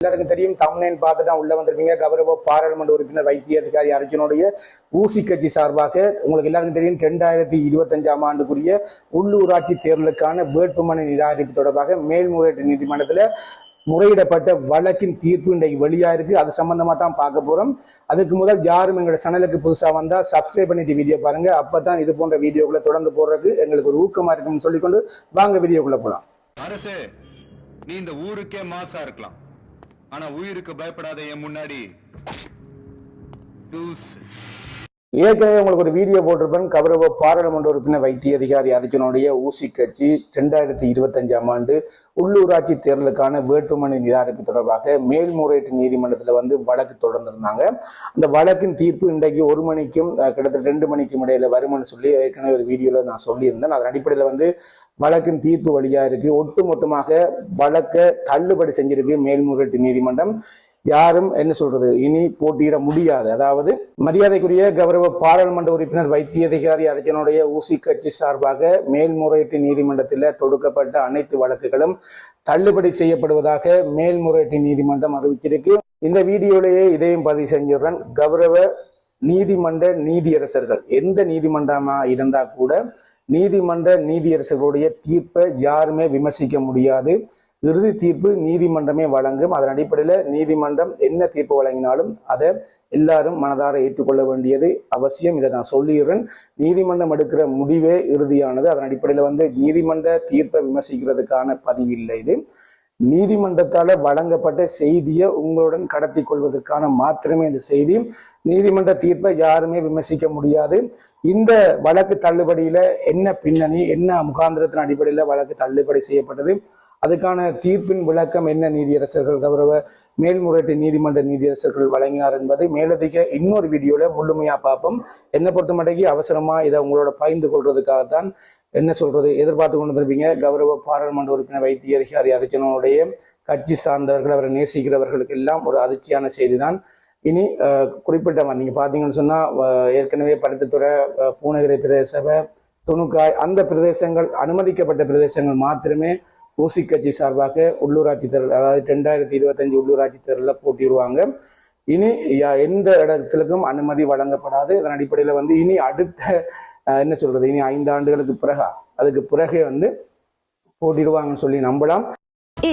எல்லாருக்கும் தெரியும் தமிழ்நேன் பார்த்து தான் உள்ள வந்திருப்பீங்க. கௌரவ பாராளுமன்ற உறுப்பினர் வைத்திய அதிகாரி அர்ஜுனுடைய ஊசி கட்சி சார்பாக உங்களுக்கு எல்லாருக்கும் தெரியும் ரெண்டாயிரத்தி இருபத்தஞ்சாம் ஆண்டுக்குரிய உள்ளூராட்சி தேர்தலுக்கான வேட்புமனு நிராகரிப்பு தொடர்பாக மேல்முறையீட்டு நீதிமன்றத்தில் முறையிடப்பட்ட வழக்கின் தீர்ப்பு இன்றைக்கு வெளியா இருக்கு. அது சம்பந்தமா தான் பார்க்க போறோம். அதுக்கு முதல் யாரும் எங்களோட சேனலுக்கு புதுசா வந்தா சப்ஸ்கிரைப் பண்ணிட்டு வீடியோ பாருங்க. அப்பதான் இது போன்ற வீடியோக்களை தொடர்ந்து போடுறதுக்கு எங்களுக்கு ஒரு ஊக்கமா இருக்கும்னு சொல்லிக்கொண்டு வாங்க வீடியோக்குள்ள போலாம். அரசு நீ இந்த ஊருக்கே மாசா இருக்கலாம். ஆனா உயிருக்கு பயப்படாத என் முன்னாடி. தூசு ஏற்கனவே உங்களுக்கு ஒரு வீடியோ போட்டிருப்பேன். கௌரவ பாராளுமன்ற உறுப்பினர் வைத்திய அதிகாரி அர்ஜுனுடைய ஊசி கட்சி ரெண்டாயிரத்தி இருபத்தஞ்சாம் ஆண்டு உள்ளூராட்சி தேர்தலுக்கான வேட்புமனு நிராகரிப்பு தொடர்பாக மேல்முறையீட்டு நீதிமன்றத்தில் வந்து வழக்கு தொடர்ந்திருந்தாங்க. அந்த வழக்கின் தீர்ப்பு இன்றைக்கு ஒரு மணிக்கும் கிட்டத்தட்ட ரெண்டு மணிக்கும் இடையில வரும்னு சொல்லி ஏற்கனவே ஒரு வீடியோவில் நான் சொல்லியிருந்தேன். அதன் அடிப்படையில் வந்து வழக்கின் தீர்ப்பு வழியா இருக்கு. ஒட்டுமொத்தமாக வழக்கை தள்ளுபடி செஞ்சிருக்கு மேல்முறையீட்டு நீதிமன்றம். யாரும் என்ன சொல்றது இனி போட்டியிட முடியாது. அதாவது மரியாதைக்குரிய கௌரவ பாராளுமன்ற உறுப்பினர் வைத்திய அதிகாரி அர்ஜுனுடைய ஊசி கட்சி சார்பாக மேல்முறையீட்டு நீதிமன்றத்தில் தொடுக்கப்பட்ட அனைத்து வழக்குகளும் தள்ளுபடி செய்யப்படுவதாக மேல்முறையீட்டு நீதிமன்றம் அறிவிச்சிருக்கு இந்த வீடியோலேயே இதையும் பதிவு செஞ்சிடுறேன். கௌரவ நீதிமன்ற நீதியரசர்கள் எந்த நீதிமன்றமா இருந்தா கூட நீதிமன்ற நீதியரசர்களுடைய தீர்ப்பை யாருமே விமர்சிக்க முடியாது. இறுதி தீர்ப்பு நீதிமன்றமே வழங்கும். அதன் அடிப்படையில் நீதிமன்றம் என்ன தீர்ப்பு வழங்கினாலும் அதை எல்லாரும் மனதார ஏற்றுக்கொள்ள வேண்டியது அவசியம். இதை நான் சொல்லிடுறேன். நீதிமன்றம் எடுக்கிற முடிவே இறுதியானது. அதன் அடிப்படையில் வந்து நீதிமன்ற தீர்ப்பை விமர்சிக்கிறதுக்கான பதிவு இல்லை இது. நீதிமன்றத்தால வழங்கப்பட்ட செய்தியை உங்களுடன் கடத்தி கொள்வதற்கான மாத்திரமே இந்த செய்தி. நீதிமன்ற தீர்ப்பை யாருமே விமர்சிக்க முடியாது. இந்த வழக்கு தள்ளுபடியில என்ன பின்னணி என்ன முகாந்திரத்தின் அடிப்படையில் வழக்கு தள்ளுபடி செய்யப்பட்டது? அதுக்கான தீர்ப்பின் விளக்கம் என்ன நீதியரசர்கள் கௌரவ மேல்முறையீட்டு நீதிமன்ற நீதியரசர்கள் வழங்கினார் என்பதை மேலதிக இன்னொரு வீடியோல முழுமையா பார்ப்போம். என்னை பொறுத்த மட்டும் அவசரமா இதை உங்களோட பகிர்ந்து கொள்றதுக்காகத்தான் என்ன சொல்றது எதிர்பார்த்து கொண்டு இருப்பீங்க கௌரவ பாராளுமன்ற உறுப்பினர் வைத்திய அதிகாரி அர்ஜுனனுடைய கட்சி சார்ந்தவர்கள் அவரை நேசிக்கிறவர்களுக்கு எல்லாம் ஒரு அதிர்ச்சியான செய்தி தான் இனி அஹ், குறிப்பிட்ட மாதிரி நீங்க பாத்தீங்கன்னு சொன்னா ஏற்கனவே பருத்தித்துறை அஹ், பூநகரி பிரதேச சபை துணுக்காய் அந்த பிரதேசங்கள் அனுமதிக்கப்பட்ட பிரதேசங்கள் மாத்திரமே ஊசி கட்சி சார்பாக உள்ளூராட்சி தேர்தல் அதாவது ரெண்டாயிரத்தி இருபத்தஞ்சு உள்ளூராட்சி தேர்தலில் போட்டிடுவாங்க இனி யா- எந்த இடத்திற்கும் அனுமதி வழங்கப்படாது. இதன் அடிப்படையில் வந்து இனி அடுத்த என்ன சொல்றது? இனி ஐந்து ஆண்டுகளுக்கு பிறகா? அதுக்கு பிறகே வந்து போட்டிடுவாங்கன்னு சொல்லி நம்பலாம்.